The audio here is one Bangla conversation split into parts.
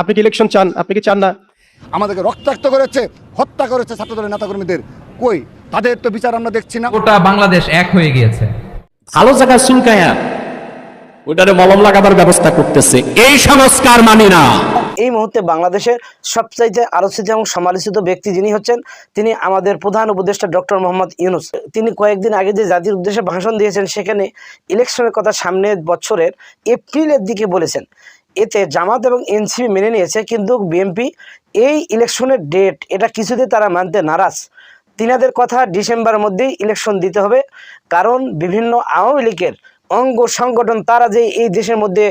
আপনি কি ইলেকশন চান? আপনি কি চান না? আমাদেরকে রক্তাক্ত করেছে হত্যা করেছে ছাত্রদলের নেতাকর্মীদের। কই? তাদের তো বিচার আমরা দেখছি না। গোটা বাংলাদেশ এক হয়ে গিয়েছে। ভালো জায়গা চুলকায়া ওটারে মলম লাগাবার ব্যবস্থা করতেছে। এই সংস্কার মানি না। এই মুহূর্তে বাংলাদেশের সবচাইতে আলোচিত এবং সমালোচিত ব্যক্তি যিনি হচ্ছেন তিনি আমাদের প্রধান উপদেষ্টা ডক্টর মোহাম্মদ ইউনুস। তিনি কয়েকদিন আগে যে জাতির উদ্দেশ্যে ভাষণ দিয়েছেন সেখানে ইলেকশনের কথা সামনের বছরের এপ্রিলের দিকে বলেছেন। এতে জামাত এবং এনসিপি মেনে নিয়েছে, কিন্তু বিএনপি এই ইলেকশনের ডেট এটা কিছুতে তারা মানতে নারাজ। তিনাদের কথা ডিসেম্বরের মধ্যেই ইলেকশন দিতে হবে, কারণ বিভিন্ন আওয়ামী লীগের অঙ্গ সংগঠন তারা যে এই দেশের মধ্যে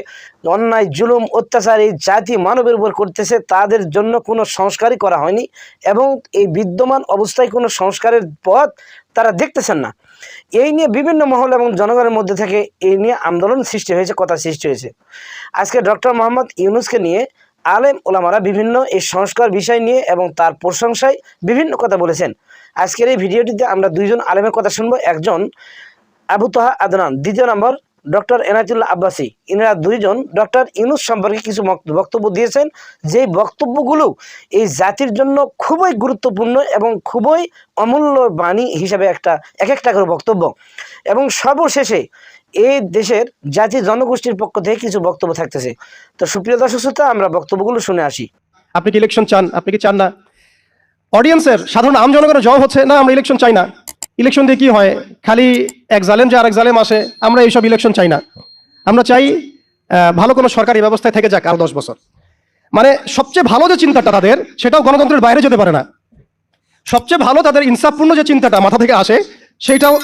অন্যায়, জুলুম, অত্যাচার, এই জাতি মানবের উপর করতেছে, তাদের জন্য কোনো সংস্কারই করা হয়নি এবং এই বিদ্যমান অবস্থায় কোনো সংস্কারের পথ তারা দেখতেছেন না। এই নিয়ে বিভিন্ন মহল এবং জনগণের মধ্যে থেকে এই নিয়ে আন্দোলন সৃষ্টি হয়েছে, কথা সৃষ্টি হয়েছে। আজকে ডক্টর মোহাম্মদ ইউনুসকে নিয়ে আলেম ওলামারা বিভিন্ন এই সংস্কার বিষয় নিয়ে এবং তার প্রশংসায় বিভিন্ন কথা বলেছেন। আজকের এই ভিডিওটিতে আমরা দুইজন আলেমের কথা শুনব, একজন আবু তাহা আদনান, দ্বিতীয় নম্বর ডক্টর এনায়তুল্লাহ আব্বাসী। ইনারা দুইজন ডক্টর ইউনুস সম্পর্কে কিছু বক্তব্য দিয়েছেন। যেই বক্তব্যগুলো এই জাতির জন্য খুবই গুরুত্বপূর্ণ এবং খুবই অমূল্য বাণী হিসাবে একটা এক একটা করে বক্তব্য। এবং সর্বশেষে এই দেশের জাতি জনগোষ্ঠীর পক্ষ থেকে কিছু বক্তব্য থাকতেছে। তো সুপ্রিয় দর্শক শ্রোতা, আমরা বক্তব্যগুলো শুনে আসি। আপনি কি ইলেকশন চান? আপনি কি চান না? অডিয়েন্সের সাধারণ আম জনগণের জবাব হচ্ছে, না, আমরা ইলেকশন চাই না। ইলেকশন দিয়ে কি হয়? খালি এক জালেম যে আরেক জালেম আসে, আমরা এইসব ইলেকশন চাই না। আমরা চাই ভালো কোনো সরকারি ব্যবস্থায় থেকে যাক আরও দশ বছর। মানে সবচেয়ে ভালো যে চিন্তাটা তাদের, সেটাও গণতন্ত্রের বাইরে যেতে পারে না। সবচেয়ে ভালো তাদের ইনসাফপূর্ণ যে চিন্তাটা মাথা থেকে আসে সেইটাও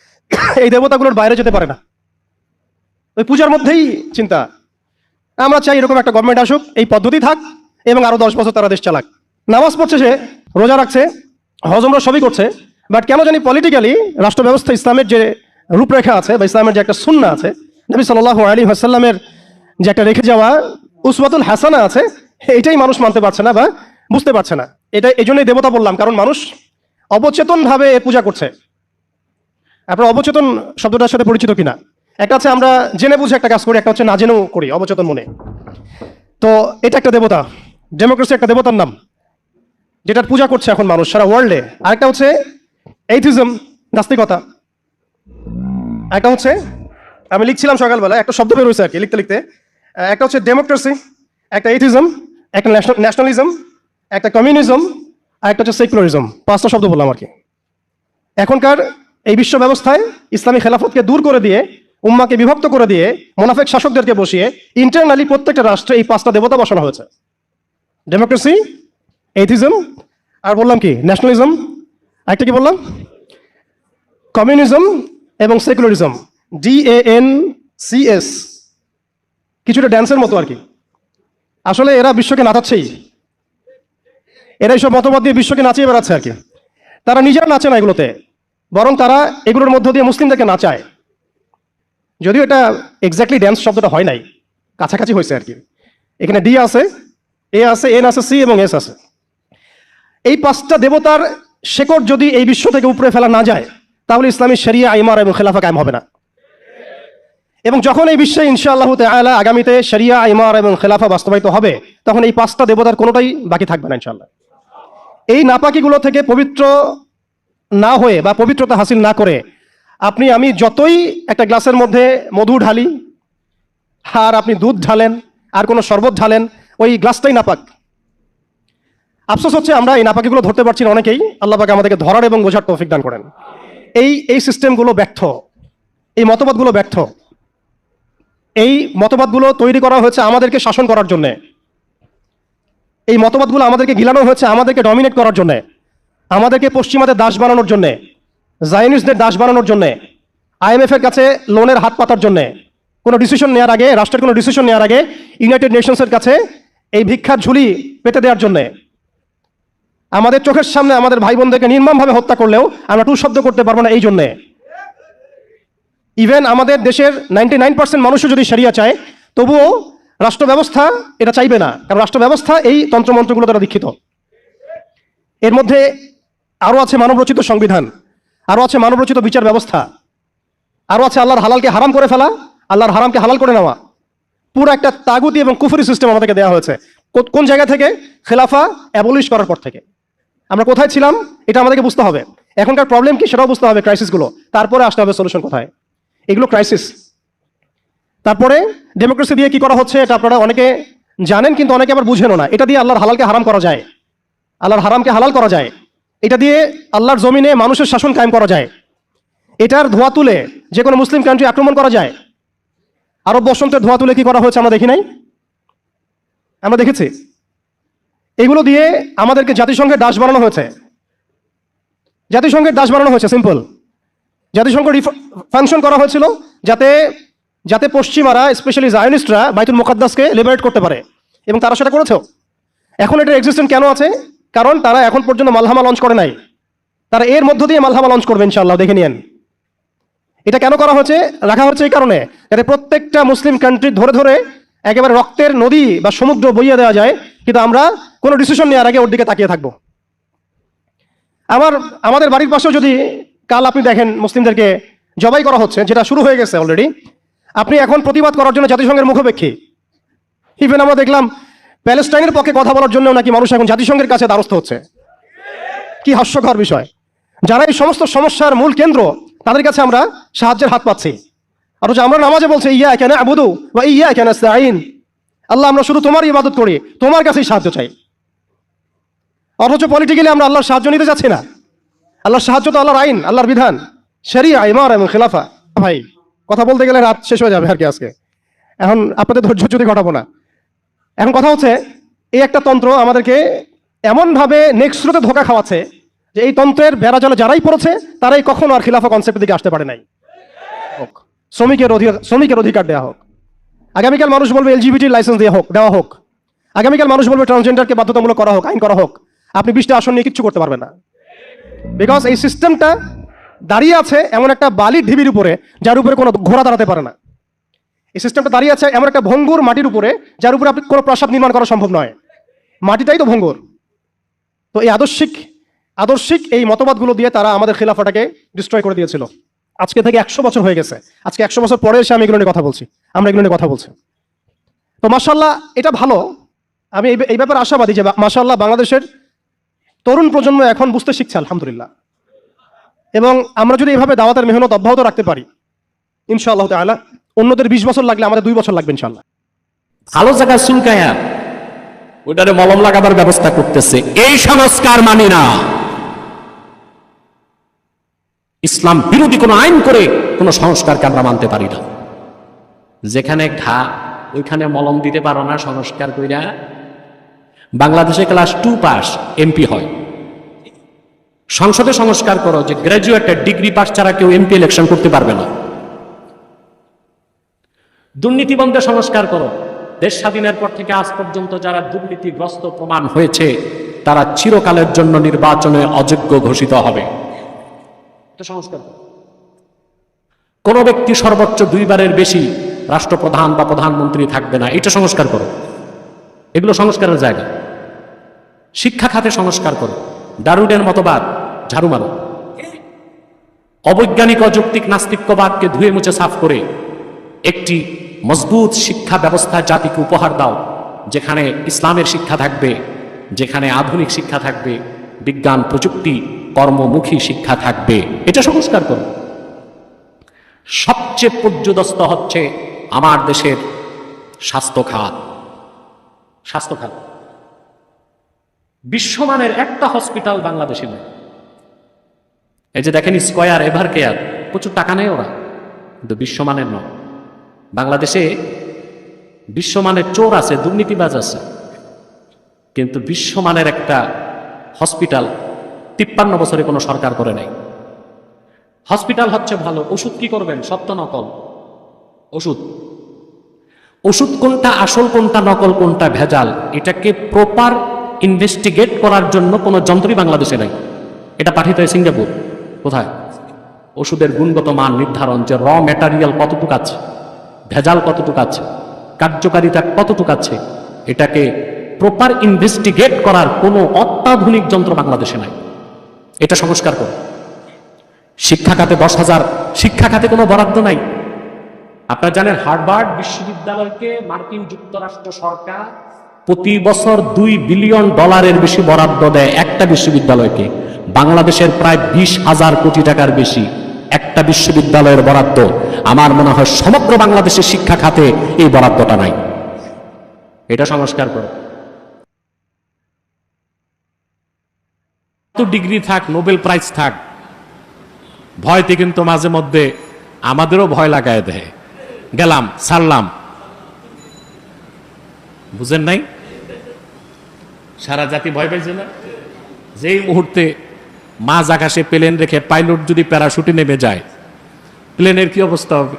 এই দেবতাগুলোর বাইরে যেতে পারে না। ওই পূজার মধ্যেই চিন্তা। আমরা চাই এরকম একটা গভর্নমেন্ট আসুক, এই পদ্ধতি থাক, এবং আরও দশ বছর তারা দেশ চালাক। নামাজ পড়ছে সে, রোজা রাখছে, হজমরা সবই করছে বাট কেন জানি পলিটিক্যালি রাষ্ট্র ব্যবস্থা ইসলামের যে রূপরেখা আছে বা ইসলামের যে একটা সুন্না আছে, নবী সাল্লাহ আলী হাসাল্লামের যে একটা রেখে যাওয়া উসবাতুল হাসানা আছে এটাই মানুষ মানতে পারছে না বা বুঝতে পারছে না। এটা এই জন্যই দেবতা বললাম, কারণ মানুষ অবচেতনভাবে পূজা করছে। আপনার অবচেতন শব্দটার সাথে পরিচিত কিনা? একটা হচ্ছে আমরা জেনে বুঝে একটা কাজ করি, একটা হচ্ছে না জেনেও করি, অবচেতন মনে। তো এটা একটা দেবতা ডেমোক্রেসি একটা দেবতার নাম, যেটার পূজা করছে এখন মানুষ সারা ওয়ার্ল্ডে আরেকটা হচ্ছে এইথিজম নাস্তিকতা। একটা হচ্ছে, আমি লিখছিলাম সকালবেলা একটা শব্দ বের হয়েছে আর কি, লিখতে লিখতে। একটা হচ্ছে ডেমোক্রেসি একটা এইথিজম একটা ন্যাশনালিজম একটা কমিউনিজম আর একটা হচ্ছে সেকুলারিজম পাঁচটা শব্দ বললাম আর কি। এখনকার এই বিশ্ব ব্যবস্থায় ইসলামী খেলাফতকে দূর করে দিয়ে, উম্মাকে বিভক্ত করে দিয়ে, মোনাফেক শাসকদেরকে বসিয়ে ইন্টারনালি প্রত্যেকটা রাষ্ট্রে এই পাঁচটা দেবতা বসানো হয়েছে। ডেমোক্রেসি এইথিজম আর বললাম কি ন্যাশনালিজম একটা কি বললাম? কমিউনিজম এবং secularism D A N C S কিছুটা ড্যান্সের মতো আর কি। আসলে এরা বিশ্বকে নাচাচ্ছেই। এরা এইসব মতবাদ দিয়ে বিশ্বকে নাচিয়ে বেড়াচ্ছে আর কি। তারা নিজেরা নাচে না এগুলোতে, বরং তারা এগুলোর মধ্য দিয়ে মুসলিমদেরকে নাচায়। যদিও এটা এক্স্যাক্টলি ড্যান্স শব্দটা হয় নাই, কাছাকাছি হয়েছে আর কি। এখানে ডি আছে এ আছে এন আছে সি এবং এস আছে। এই পাঁচটা দেবতার শেকড় যদি এই বিশ্ব থেকে উপরে ফেলা না যায়, তাহলে ইসলামী শরিয়া আইমার এবং খেলাফা কায়েম হবে না। এবং যখন এই বিশ্বে ইনশাআল্লাহ তাআলা আগামীতে শরিয়া আইমার এবং খেলাফা বাস্তবায়িত হবে, তখন এই পাঁচটা দেবতার কোনোটাই বাকি থাকবে না ইনশাআল্লাহ। এই নাপাকিগুলো থেকে পবিত্র না হয়ে বা পবিত্রতা হাসিল না করে, আপনি, আমি যতই একটা গ্লাসের মধ্যে মধু ঢালি, আর আপনি দুধ ঢালেন, আর কোনো শরবত ঢালেন, ওই গ্লাসটাই নাপাক। আফসোস হচ্ছে আমরা এই নাপাকিগুলো ধরতে পারছি না অনেকেই। আল্লাহ পাকে আমাদেরকে ধরার এবং বোঝার তৌফিক দান করেন। এই এই সিস্টেমগুলো ব্যর্থ। এই মতবাদগুলো ব্যর্থ। এই মতবাদগুলো তৈরি করা হয়েছে আমাদেরকে শাসন করার জন্যে। এই মতবাদগুলো আমাদেরকে গিলানো হয়েছে আমাদেরকে ডমিনেট করার জন্যে। আমাদেরকে পশ্চিমাদের দাস বানানোর জন্যে। জায়নিস্টদের দাস বানানোর জন্যে। আইএমএফের কাছে লোনের হাত পাতার জন্যে। কোনো ডিসিশন নেওয়ার আগে, রাষ্ট্রের কোনো ডিসিশন নেওয়ার আগে ইউনাইটেড নেশনসের কাছে এই ভিক্ষার ঝুলি পেতে দেওয়ার জন্যে। আমাদের চোখের সামনে আমাদের ভাই বোনদেরকে নির্মমভাবে হত্যা করলেও আমরা টু শব্দ করতে পারব না এই জন্যে। ইভেন আমাদের দেশের নাইনটি নাইন পার্সেন্ট মানুষও যদি সারিয়া চায়, তবুও রাষ্ট্র ব্যবস্থা এটা চাইবে না। কারণ রাষ্ট্র ব্যবস্থা এই তন্ত্রমন্ত্রগুলো দ্বারা দীক্ষিত। এর মধ্যে আরও আছে মানবরচিত সংবিধান, আরও আছে মানবরচিত বিচার ব্যবস্থা, আরও আছে আল্লাহর হালালকে হারাম করে ফেলা, আল্লাহর হারামকে হালাল করে নেওয়া। পুরো একটা তাগুতি এবং কুফুরি সিস্টেম আমাদেরকে দেওয়া হয়েছে। কোন জায়গা থেকে? খেলাফা অ্যাবলিশ করার পর থেকে। আমরা কোথায় ছিলাম, এটা আমাদেরকে বুঝতে হবে। এখনকার প্রবলেম কি সেটাও বুঝতে হবে ক্রাইসিসগুলো তারপরে আসতে হবে সলিউশন কোথায়? এগুলো ক্রাইসিস তারপরে ডেমোক্রেসি দিয়ে কি করা হচ্ছে এটা আপনারা অনেকে জানেন, কিন্তু অনেকে আবার বুঝেনও না। এটা দিয়ে আল্লাহর হালালকে হারাম করা যায়। আল্লাহর হারামকে হালাল করা যায়। এটা দিয়ে আল্লাহর জমিনে মানুষের শাসন কায়েম করা যায়। এটার ধোয়া তুলে যে কোনো মুসলিম কান্ট্রি আক্রমণ করা যায়। আরব বসন্তের ধোয়া তুলে কি করা হয়েছে আমরা দেখি নাই? আমরা দেখেছি? এগুলো দিয়ে আমাদেরকে জাতিসংঘের দাস বানানো হয়েছে। জাতিসংঘের দাস বানানো হয়েছে সিম্পল জাতিসংঘ ফাংশন করা হয়েছিল যাতে যাতে পশ্চিমারা স্পেশালি জায়নিস্টরা বাইতুল মুকাদ্দাসকে লিবারেট করতে পারে। এবং তারা সেটা করেছেও এখন এটা এক্সিস্টেন্ট কেন আছে? কারণ তারা এখন পর্যন্ত মালহামা লঞ্চ করে নাই। তারা এর মধ্য দিয়ে মালহামা লঞ্চ করবে ইনশাল্লাহ দেখে নিয়েন। এটা কেন করা হচ্ছে রাখা হচ্ছে এই কারণে যাতে প্রত্যেকটা মুসলিম কান্ট্রি ধরে ধরে একেবারে রক্তের নদী বা সমুদ্র বইয়ে দেওয়া যায়। কিন্তু আমরা কোনো ডিসিশন নেওয়ার আগে ওর দিকে তাকিয়ে থাকব। আমার, আমাদের বাড়ির পাশেও যদি কাল আপনি দেখেন মুসলিমদেরকে জবাই করা হচ্ছে, যেটা শুরু হয়ে গেছে অলরেডি আপনি এখন প্রতিবাদ করার জন্য জাতিসংঘের মুখোপেক্ষী ইভেন আমরা দেখলাম প্যালেস্টাইনের পক্ষে কথা বলার জন্য নাকি মানুষ এখন জাতিসংঘের কাছে দ্বারস্থ হচ্ছে। কি হাস্যকর বিষয়। যারা এই সমস্ত সমস্যার মূল কেন্দ্র, তাদের কাছে আমরা সাহায্যের হাত পাচ্ছি। অথচ আমরা নামাজে বলছি, ইয়া কেন আবুদু বা ইয়া কেন আইন আল্লাহ, আমরা শুধু তোমার ইবাদত করি, তোমার কাছেই সাহায্য চাই। অথচ পলিটিক্যালি আমরা আল্লাহর সাহায্য নিতে যাচ্ছি না। আল্লাহর সাহায্য তো আল্লাহর আইন, আল্লাহর বিধান। শরিয়া ইমার এবং খেলাফা। ভাই, কথা বলতে গেলে রাত শেষ হয়ে যাবে আর কি আজকে। এখন আপনাদের ধৈর্য যদি ঘটাবো না। এখন কথা হচ্ছে, এই একটা তন্ত্র আমাদেরকে এমনভাবে নেক্সট স্রোতে ধোকা খাওয়াচ্ছে যে এই তন্ত্রের বেড়া জলে যারাই পড়েছে, তারাই কখনো আর খিলাফা কনসেপ্টের দিকে আসতে পারে নাই। হোক, শ্রমিকের অধিকার শ্রমিকের অধিকার দেওয়া হোক। আগামীকাল মানুষ বলবে এলজিবিটির লাইসেন্স দেওয়া হোক দেওয়া হোক। আগামীকাল মানুষ বলবে ট্রান্সজেন্ডারকে বাধ্যতামূলক করা হোক, আইন করা হোক। আপনি বিশটা আসন নিয়ে কিচ্ছু করতে পারবেন না। বিকজ এই সিস্টেমটা দাঁড়িয়ে আছে এমন একটা বালির ঢিবির উপরে, যার উপরে কোনো ঘোড়া দাঁড়াতে পারে না। এই সিস্টেমটা দাঁড়িয়ে আছে এমন একটা ভঙ্গুর মাটির উপরে, যার উপরে আপনি কোনো প্রাসাদ নির্মাণ করা সম্ভব নয়। মাটিটাই তো ভঙ্গুর। তো এই আদর্শিক আদর্শিক এই মতবাদগুলো দিয়ে তারা আমাদের খিলাফাটাকে ডিস্ট্রয় করে দিয়েছিল। আজকে থেকে একশো বছর হয়ে গেছে। আজকে একশো বছর পরে এসে আমি এগুলো নিয়ে কথা বলছি। আমরা এগুলো নিয়ে কথা বলছি। তো মাসাল্লাহ এটা ভালো। আমি এই ব্যাপারে আশাবাদী যে মাসাল্লাহ বাংলাদেশের তরুণ প্রজন্ম এখন বুঝতে শিখছে, আলহামদুলিল্লাহ। এবং আমরা যদি এভাবে দাওয়াতের মেহনত অব্যাহত রাখতে পারি, ইনশাআল্লাহ তাআলা, অন্যদের বিশ বছর লাগলে আমাদের দুই বছর লাগবে, ইনশাআল্লাহ। ভালো জায়গা চুলকায়া ওটারে মলম লাগাবার ব্যবস্থা করতেছে। এই সংস্কার মানি না। ইসলাম বিরোধী কোনো আইন করে কোনো সংস্কারকে আমরা মানতে পারি না। যেখানে ঘা, ওইখানে মলম দিতে পারো না সংস্কার কইরা। বাংলাদেশে ক্লাস টু পাস, এমপি হয়। সংসদে সংস্কার করো যে গ্র্যাজুয়েটের ডিগ্রি পাস ছাড়া কেউ এমপি ইলেকশন করতে পারবে না। দুর্নীতি বন্ধে সংস্কার করো। দেশ স্বাধীনের পর থেকে আজ পর্যন্ত যারা দুর্নীতিগ্রস্ত প্রমাণ হয়েছে, তারা চিরকালের জন্য নির্বাচনে অযোগ্য ঘোষিত হবে। এটা সংস্কার করো। কোন ব্যক্তি সর্বোচ্চ দুইবারের বেশি রাষ্ট্রপ্রধান বা প্রধানমন্ত্রী থাকবে না, এটা সংস্কার করো। এগুলো সংস্কারের জায়গা। শিক্ষা খাতে সংস্কার করো। দারুডের মতবাদ ঝাড়ু মারো। অবৈজ্ঞানিক অযৌক্তিক নাস্তিক্যবাদকে ধুয়ে মুছে সাফ করে একটি মজবুত শিক্ষা ব্যবস্থা জাতিকে উপহার দাও, যেখানে ইসলামের শিক্ষা থাকবে, যেখানে আধুনিক শিক্ষা থাকবে, বিজ্ঞান, প্রযুক্তি কর্মমুখী শিক্ষা থাকবে। এটা সংস্কার করুন সবচেয়ে পর্যদস্ত হচ্ছে আমার দেশের স্বাস্থ্য খাত স্বাস্থ্য খাত বিশ্বমানের একটা হসপিটাল বাংলাদেশে নেই। এই যে দেখেন স্কয়ার এভার কেয়ার প্রচুর টাকা নেই ওরা। কিন্তু বিশ্বমানের নয়। বাংলাদেশে বিশ্বমানের চোর আছে, দুর্নীতিবাজ আছে। কিন্তু বিশ্বমানের একটা হসপিটাল তিপ্পান্ন বছরে কোনো সরকার করে নাই। হসপিটাল হচ্ছে ভালো, ওষুধ কি করবেন? সত্য নকল। ওষুধ। ওষুধ কোনটা, আসল কোনটা, নকল কোনটা ভেজাল, এটাকে প্রপার ইনভেস্টিগেট করার জন্য কোনো যন্ত্রই বাংলাদেশে নাই। এটা পাঠিত হয় সিঙ্গাপুর। কোথায়? ওষুধের গুণগত মান নির্ধারণ, যে র ম্যাটারিয়াল কতটুকু আছে, ভেজাল কতটুকু আছে, কার্যকারিতা কতটুকু আছে, এটাকে প্রপার ইনভেস্টিগেট করার কোনো অত্যাধুনিক যন্ত্র বাংলাদেশে নাই। এটা সংস্কার করো। শিক্ষা খাতে দশ হাজার শিক্ষা খাতে কোনো বরাদ্দ নাই। আপনারা জানেন হার্ভার্ড বিশ্ববিদ্যালয়কে মার্কিন যুক্তরাষ্ট্র সরকার প্রতি বছর দুই বিলিয়ন ডলারের বেশি বরাদ্দ দেয় একটা বিশ্ববিদ্যালয়কে। বাংলাদেশের প্রায় বিশ হাজার কোটি টাকার বেশি একটা বিশ্ববিদ্যালয়ের বরাদ্দ। আমার মনে হয় সমগ্র বাংলাদেশের শিক্ষা খাতে এই বরাদ্দটা নাই। এটা সংস্কার করো। তো ডিগ্রি থাক, নোবেল প্রাইজ থাক, ভয়তে কিন্তু মাঝে মধ্যে আমাদেরও ভয় লাগায় দেয়। গেলাম ছাড়লাম বুঝেন নাই? সারা জাতি ভয় পাইছে না? যেই মুহূর্তে মাঝ আকাশে প্লেন রেখে পাইলট যদি প্যারাশুটে নেমে যায়, প্লেনের কি অবস্থা হবে?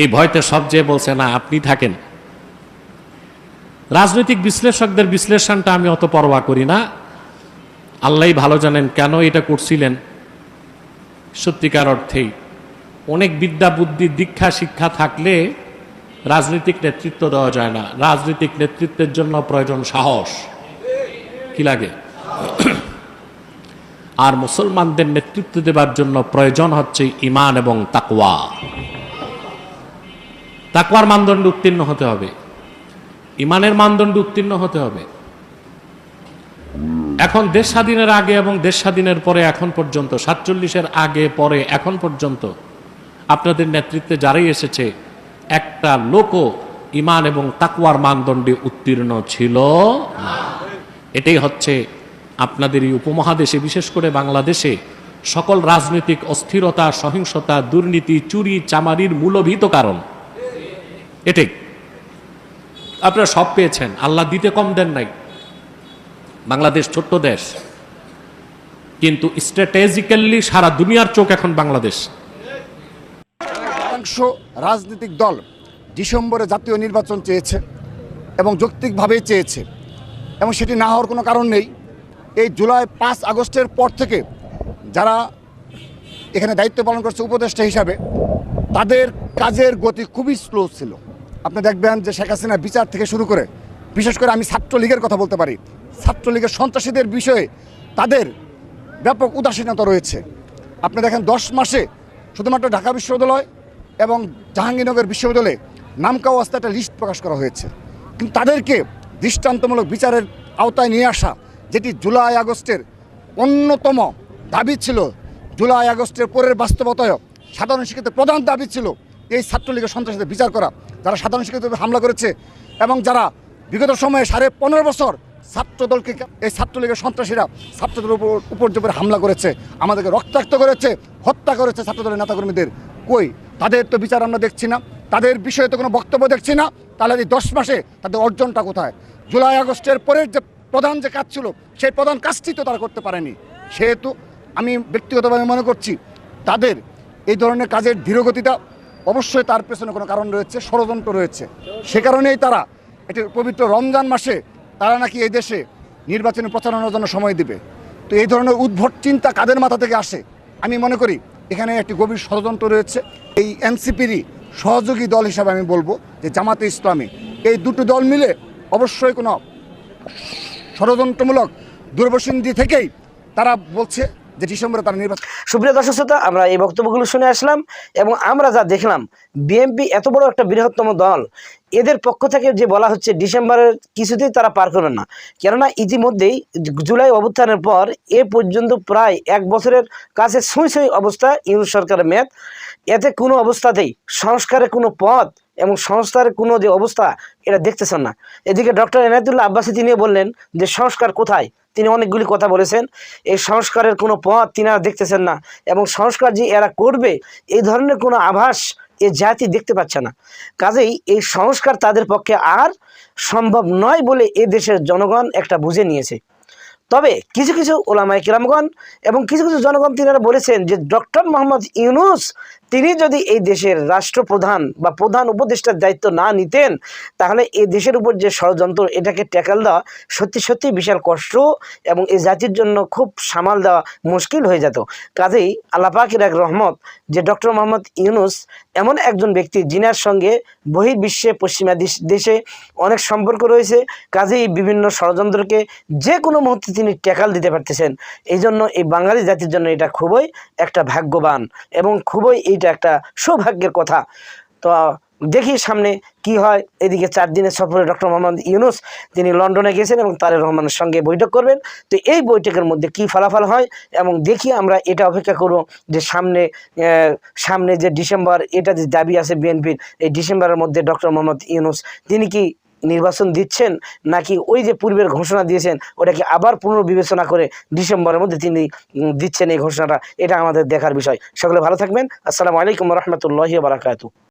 এই ভয়তে সব যে বলছে, না, আপনি থাকেন। রাজনৈতিক বিশ্লেষকদের বিশ্লেষণটা আমি অত পরোয়া করি না। আল্লাহই ভালো জানেন কেন এটা করছিলেন? সত্যিকার অর্থেই। অনেক বিদ্যা, বুদ্ধি, দীক্ষা, শিক্ষা থাকলে রাজনৈতিক নেতৃত্ব দেওয়া যায় না। রাজনৈতিক নেতৃত্বের জন্য প্রয়োজন সাহস। কি লাগে? আর মুসলমানদের নেতৃত্ব দেবার জন্য প্রয়োজন হচ্ছে ইমান এবং তাকওয়া। তাকওয়ার মানদণ্ড উত্তীর্ণ হতে হবে। ইমানের মানদণ্ড উত্তীর্ণ হতে হবে। এখন দেশ স্বাধীনের আগে এবং দেশ স্বাধীনের পরে এখন পর্যন্ত, সাতচল্লিশের আগে, পরে, এখন পর্যন্ত আপনাদের নেতৃত্বে যারাই এসেছে, একটা লোকও ইমান এবং তাকুয়ার মানদণ্ডে উত্তীর্ণ ছিল এটাই হচ্ছে আপনাদের এই উপমহাদেশে, বিশেষ করে বাংলাদেশে, সকল রাজনৈতিক অস্থিরতা, সহিংসতা, দুর্নীতি, চুরি, চামারির মূলভীত কারণ। এটাই। আপনারা সব পেয়েছেন। আল্লাহ দিতে কম দেন নাই। বাংলাদেশ ছোট্ট দেশ। কিন্তু স্ট্র্যাটেজিক্যালি সারা দুনিয়ার চোখ এখন বাংলাদেশ। রাজনৈতিক দল ডিসেম্বরে জাতীয় নির্বাচন চেয়েছে এবং যৌক্তিকভাবেই চেয়েছে। এবং সেটি না হওয়ার কোনো কারণ নেই। এই জুলাই পাঁচ আগস্টের পর থেকে যারা এখানে দায়িত্ব পালন করছে উপদেষ্টা হিসাবে, তাদের কাজের গতি খুবই স্লো ছিল। আপনি দেখবেন যে শেখ হাসিনা বিচার থেকে শুরু করে বিশেষ করে আমি ছাত্রলীগের কথা বলতে পারি। ছাত্রলীগের সন্ত্রাসীদের বিষয়ে তাদের ব্যাপক উদাসীনতা রয়েছে। আপনি দেখেন, দশ মাসে শুধুমাত্র ঢাকা বিশ্ববিদ্যালয় এবং জাহাঙ্গীরনগর বিশ্ববিদ্যালয়ে নামকাও অবস্থা একটা লিস্ট প্রকাশ করা হয়েছে। কিন্তু তাদেরকে দৃষ্টান্তমূলক বিচারের আওতায় নিয়ে আসা, যেটি জুলাই আগস্টের অন্যতম দাবি ছিল, জুলাই আগস্টের পরের বাস্তবতায় সাধারণ শিক্ষিতের প্রধান দাবি ছিল এই ছাত্রলীগের সন্ত্রাসীদের বিচার করা। যারা সাধারণ শিক্ষিতদের হামলা করেছে এবং যারা বিগত সময়ে সাড়ে পনেরো বছর ছাত্রদলকে এই ছাত্রলীগের সন্ত্রাসীরা ছাত্রদের উপর উপর যে হামলা করেছে, আমাদেরকে রক্তাক্ত করেছে, হত্যা করেছে ছাত্রদলের নেতাকর্মীদের। কই? তাদের তো বিচার আমরা দেখছি না, তাদের বিষয়ে তো কোনো বক্তব্য দেখছি না, তাহলে এই দশ মাসে তাদের অর্জনটা কোথায়? জুলাই আগস্টের পরের যে প্রধান যে কাজ ছিল, সেই প্রধান কাজটি তো তারা করতে পারেনি। সেহেতু আমি ব্যক্তিগতভাবে মনে করছি, তাদের এই ধরনের কাজের ধীরগতিটা অবশ্যই তার পেছনে কোনো কারণ রয়েছে, ষড়যন্ত্র রয়েছে। সে কারণেই তারা এটি পবিত্র রমজান মাসে তারা নাকি এই দেশে নির্বাচনী প্রচারণার জন্য সময় দিবে। তো এই ধরনের উদ্ভট চিন্তা কাদের মাথা থেকে আসে? আমি মনে করি এখানে একটি গভীর ষড়যন্ত্র রয়েছে। এই এনসিপিরই সহযোগী দল হিসাবে আমি বলব যে জামাতে ইসলামী। এই দুটো দল মিলে অবশ্যই কোনো ষড়যন্ত্রমূলক দুর্বসিন্ধি থেকেই তারা বলছে যে ডিসেম্বরে তারা নির্বাচন সুপ্রিয় দর্শক শ্রোতা, আমরা এই বক্তব্যগুলো শুনে আসলাম এবং আমরা যা দেখলাম, বিএনপি এত বড় একটা বৃহত্তম দল, এদের পক্ষ থেকে যে বলা হচ্ছে ডিসেম্বরের কিছুতেই তারা পার করবেন না। কেননা ইতিমধ্যেই জুলাই অভ্যুত্থানের পর এ পর্যন্ত প্রায় এক বছরের কাছে সুই সুই অবস্থা ইউনিট সরকারের মেয়াদ। এতে কোনো অবস্থাতেই সংস্কারের কোনো পথ এবং সংস্কারের কোনো যে অবস্থা, এটা দেখতেছেন না। এদিকে ডক্টর এনায়তুল্লাহ আব্বাসী তিনি বললেন যে সংস্কার কোথায়? তিনি অনেকগুলি কথা বলেছেন। এই সংস্কারের কোনো পথ তিনি আর দেখতেছেন না এবং সংস্কার যে এরা করবে, এই ধরনের কোনো আভাস এ জাতি দেখতে পাচ্ছে না। কাজেই এই সংস্কার তাদের পক্ষে আর সম্ভব নয় বলে এ দেশের জনগণ একটা বুঝে নিয়েছে। তবে কিছু কিছু ওলামাই কিরামগণ এবং কিছু কিছু জনগণ তিনারা বলেছেন যে ডক্টর মোহাম্মদ ইউনুস তিনি যদি এই দেশের রাষ্ট্রপ্রধান বা প্রধান উপদেষ্টার দায়িত্ব না নিতেন, তাহলে এই দেশের উপর যে ষড়যন্ত্র, এটাকে ট্যাকেল দেওয়া সত্যি সত্যি বিশাল কষ্ট এবং এই জাতির জন্য খুব সামাল দেওয়া মুশকিল হয়ে যেত। কাজেই আল্লাপাকের এক রহমত যে ডক্টর মোহাম্মদ ইউনুস এমন একজন ব্যক্তি যিনার সঙ্গে বহির্বিশ্বে পশ্চিমা দেশ- দেশে অনেক সম্পর্ক রয়েছে, কাজেই বিভিন্ন ষড়যন্ত্রকে যে কোনো মুহূর্তে তিনি ট্যাকাল দিতে পারতেছেন। এই জন্য এই বাঙালি জাতির জন্য এটা খুবই একটা ভাগ্যবান এবং খুবই এইটা একটা সৌভাগ্যের কথা। তো দেখি সামনে কি হয়। এদিকে চার দিনের সফরে ডক্টর মোহাম্মদ ইউনুস, তিনি লন্ডনে গেছেন এবং তারেক রহমানের সঙ্গে বৈঠক করবেন। তো এই বৈঠকের মধ্যে কি ফলাফল হয় এবং দেখি আমরা এটা অপেক্ষা করব যে সামনে সামনে যে ডিসেম্বর, এটা যে দাবি আছে বিএনপির, এই ডিসেম্বরের মধ্যে ডক্টর মোহাম্মদ ইউনুস, তিনি কি নির্বাচন দিচ্ছেন নাকি ওই যে পূর্বের ঘোষণা দিয়েছেন, ওটাকে আবার পুনর্বিবেচনা করে ডিসেম্বরের মধ্যে তিনি দিচ্ছেন এই ঘোষণাটা, এটা আমাদের দেখার বিষয়। সকলে ভালো থাকবেন। আসসালামু আলাইকুম রহমতুল্লাহ বারাকাতু